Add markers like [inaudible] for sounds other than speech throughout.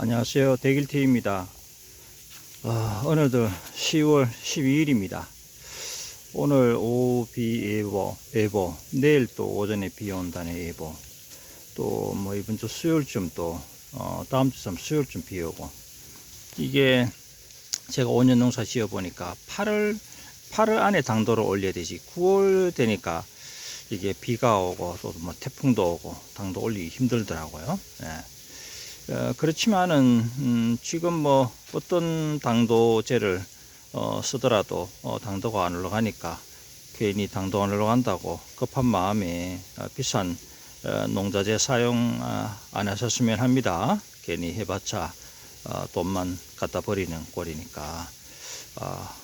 안녕하세요. 대길TV입니다. 어, 오늘도 10월 12일입니다. 오늘 오후 비 예보, 예보, 내일 또 오전에 비 온다는 예보, 또 뭐 이번 주 수요일쯤 또, 어, 다음 주쯤 수요일쯤 비 오고, 이게 제가 5년 농사 지어 보니까 8월, 8월 안에 당도를 올려야 되지, 9월 되니까 이게 비가 오고 또 뭐 태풍도 오고 당도 올리기 힘들더라고요. 예. 어, 그렇지만은 음, 지금 뭐 어떤 당도제를 어, 쓰더라도 어, 당도가 안 올라가니까 괜히 당도 안 올라간다고 급한 마음에 어, 비싼 어, 농자재 사용 아, 안 하셨으면 합니다. 괜히 해봤자 어, 돈만 갖다 버리는 꼴이니까. 아,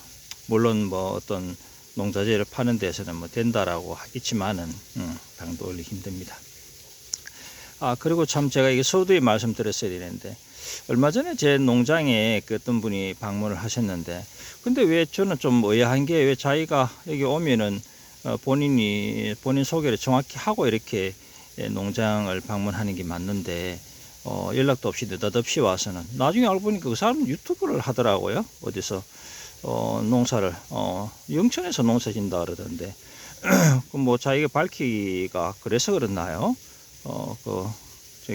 물론 뭐 어떤 농자재를 파는 데서는 뭐 된다라고 하겠지만은 음, 당도 올리 힘듭니다. 아 그리고 참 제가 이게 서두에 말씀드렸어야 되는데 얼마 전에 제 농장에 그 어떤 분이 방문을 하셨는데 근데 왜 저는 좀 의아한 게 왜 자기가 여기 오면은 어, 본인이 본인 소개를 정확히 하고 이렇게 예, 농장을 방문하는 게 맞는데 어, 연락도 없이 느닷없이 와서는 나중에 알고 보니까 그 사람은 유튜브를 하더라고요 어디서 어, 농사를 어, 영천에서 농사 짓다 그러던데 [clears throat] 그 뭐 자기가 밝히기가 그래서 그렇나요? 어, 그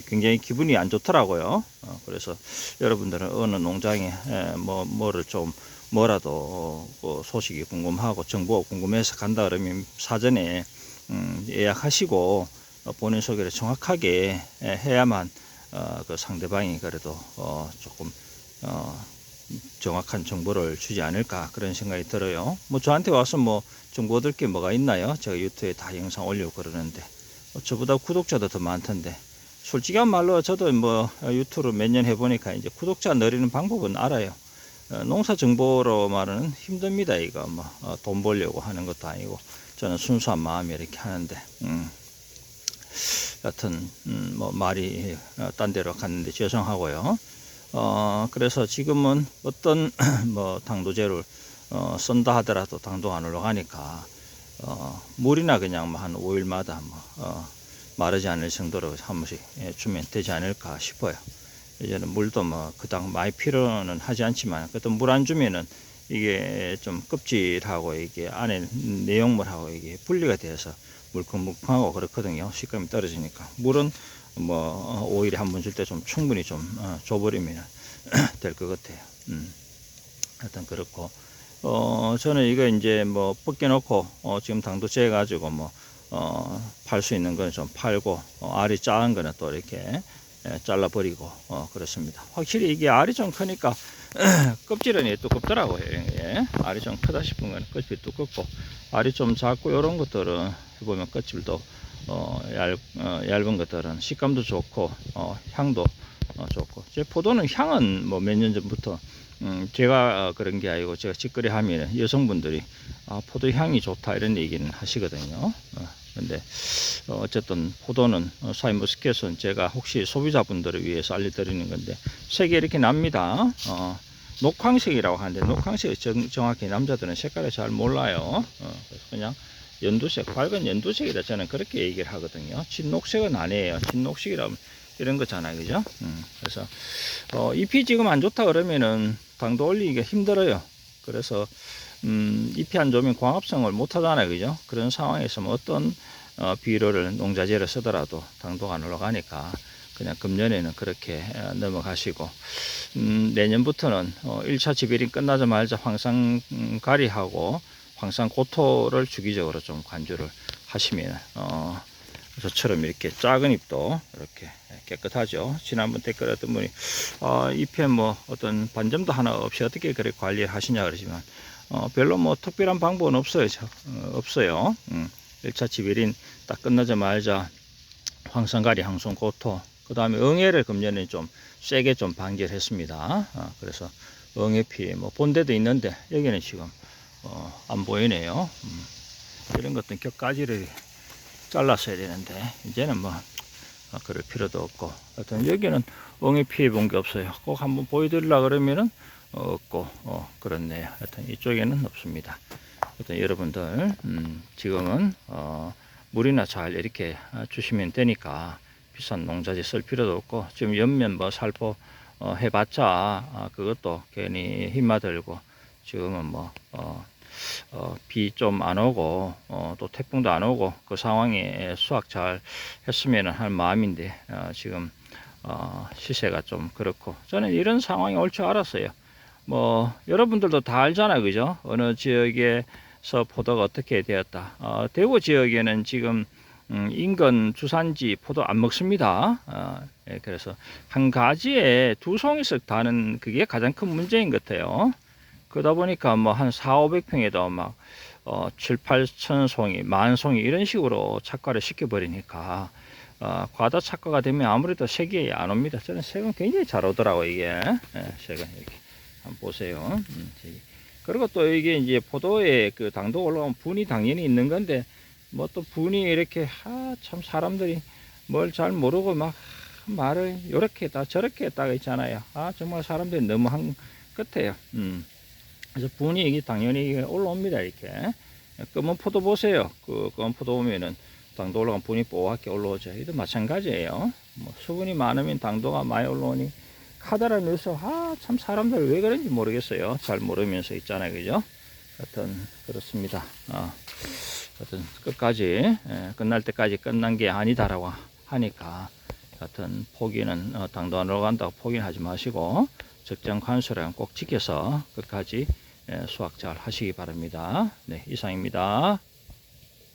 굉장히 기분이 안 좋더라고요. 어, 그래서 여러분들은 어느 농장에 에, 뭐 뭐를 좀 뭐라도 어, 그 소식이 궁금하고 정보가 궁금해서 간다 그러면 사전에 음, 예약하시고 어, 본인 소개를 정확하게 에, 해야만 어, 그 상대방이 그래도 어, 조금 어, 정확한 정보를 주지 않을까 그런 생각이 들어요. 뭐 저한테 와서 뭐 정보 얻을 게 뭐가 있나요? 제가 유튜브에 다 영상 올리고 그러는데 어, 저보다 구독자도 더 많던데 솔직한 말로 저도 뭐 유튜브를 몇년 해보니까 이제 구독자 늘리는 방법은 알아요. 어, 농사 정보로 말은 힘듭니다. 이거 뭐 돈 벌려고 하는 것도 아니고 저는 순수한 마음에 이렇게 하는데 음. 여튼 음, 뭐 말이 어, 딴 데로 갔는데 죄송하고요. 어, 그래서 지금은 어떤 [clears throat] 뭐 당도제를 어, 쓴다 하더라도 당도가 안 올라가니까 어, 물이나 그냥 뭐한 5일마다 뭐 어, 마르지 않을 정도로 한 번씩 예, 주면 되지 않을까 싶어요. 이제는 물도 뭐 그닥 많이 필요는 하지 않지만 그래도 물 안 주면은 이게 좀 껍질하고 이게 안에 내용물하고 이게 분리가 돼서 물컹물컹하고 그렇거든요. 식감이 떨어지니까 물은 뭐 5일에 한 번 줄 때 좀 충분히 좀 어, 줘버리면 [clears throat] 될 것 같아요. 음. 하여튼 그렇고 어 저는 이거 이제 뭐 벗겨놓고 어 지금 당도 재 가지고 뭐 어 팔 수 있는 거는 좀 팔고 어 알이 작은 거는 또 이렇게 예, 잘라 버리고 어 그렇습니다. 확실히 이게 알이 좀 크니까 [clears throat] 껍질은 예, 두껍더라고요. 예. 알이 좀 크다 싶은 거는 껍질이 두껍고 알이 좀 작고 이런 것들은 해보면 껍질도 어, 얇, 어, 얇은 것들은 식감도 좋고 어, 향도 어, 좋고 제 포도는 향은 뭐 몇 년 전부터 음, 제가 어, 그런 게 아니고 제가 직거래 하면 여성분들이 아, 포도 향이 좋다 이런 얘기는 하시거든요. 어, 근데 어, 어쨌든 포도는 어, 사이머스켓은 제가 혹시 소비자분들을 위해서 알려드리는 건데 색이 이렇게 납니다. 어, 녹황색이라고 하는데 녹황색이 정, 정확히 남자들은 색깔을 잘 몰라요. 어, 그래서 그냥 연두색, 밝은 연두색이라 저는 그렇게 얘기를 하거든요. 진녹색은 아니에요. 진녹색이라면 이런 거잖아요. 그죠? 음, 그래서, 어, 잎이 지금 안 좋다 그러면은 당도 올리기가 힘들어요. 그래서, 음, 잎이 안 좋으면 광합성을 못 하잖아요. 그죠? 그런 상황에서 뭐 어떤, 어, 비료를 농자재를 쓰더라도 당도가 안 올라가니까 그냥 금년에는 그렇게 어, 넘어가시고, 음, 내년부터는 어, 1차 지배링 끝나자마자 황상가리하고 황산 고토를 주기적으로 좀 관주를 하시면 어, 저처럼 이렇게 작은 잎도 이렇게 깨끗하죠. 지난번 댓글 어떤 분이 어, 잎에 뭐 어떤 반점도 하나 없이 어떻게 그렇게 관리를 하시냐 그러지만 어, 별로 뭐 특별한 방법은 없어요. 저, 어, 없어요. 음, 1차 지배린 딱 끝나자마자 황산가리, 황송 고토 그 다음에 응애를 금년에 좀 세게 좀 방지를 했습니다. 어, 그래서 응애 피해 뭐 본데도 있는데 여기는 지금 어, 안 보이네요. 음, 이런 것들 격가지를 잘랐어야 되는데 이제는 뭐 어, 그럴 필요도 없고 하여튼 여기는 엉에 피해 본 게 없어요. 꼭 한번 보여드리려 그러면은 어, 없고 어, 그렇네요. 하여튼 이쪽에는 없습니다. 하여튼 여러분들 음, 지금은 어, 물이나 잘 이렇게 어, 주시면 되니까 비싼 농자재 쓸 필요도 없고 지금 옆면 뭐 살포 어, 해봤자 아, 그것도 괜히 힘마 들고 지금은 뭐 어, 어, 비 좀 안 오고 어, 또 태풍도 안 오고 그 상황에 수확 잘 했으면 할 마음인데 어, 지금 어, 시세가 좀 그렇고 저는 이런 상황이 올 줄 알았어요. 뭐 여러분들도 다 알잖아요, 그죠? 어느 지역에서 포도가 어떻게 되었다. 어, 대구 지역에는 지금 음, 인근 주산지 포도 안 먹습니다. 어, 예, 그래서 한 가지에 두 송이씩 다는 그게 가장 큰 문제인 것 같아요. 그러다 보니까 뭐 한 4, 500평에도 막 어, 7, 8천 송이, 만 송이 이런 식으로 착과를 시켜버리니까 어, 과다 착과가 되면 아무래도 색이 안 옵니다. 저는 색은 굉장히 잘 오더라고 이게 예, 색은 이렇게 한번 보세요. 음. 그리고 또 이게 이제 포도에 그 당도 올라오면 분이 당연히 있는 건데 뭐 또 분이 이렇게 아, 참 사람들이 뭘 잘 모르고 막 말을 요렇게 했다 저렇게 했다가 있잖아요. 아 정말 사람들이 너무 한 끝에요. 음. 그래서 분이 이게 당연히 올라옵니다 이렇게. 검은 포도 보세요. 그 검은 포도 보면은 당도 올라가면 분이 뽀얗게 올라오죠. 이도 마찬가지예요. 뭐 수분이 많으면 당도가 많이 올라오니 카다라 뉴스 아참 사람들 왜 그런지 모르겠어요. 잘 모르면서 있잖아요, 그죠? 하여튼 그렇습니다. 어. 하여튼 끝까지 예, 끝날 때까지 끝난 게 아니다라고 하니까 하여튼 포기는 어, 당도 안 올라간다고 포기는 하지 마시고 적정 관수량 꼭 지켜서 끝까지 예, 수확 잘 하시기 바랍니다. 네 이상입니다.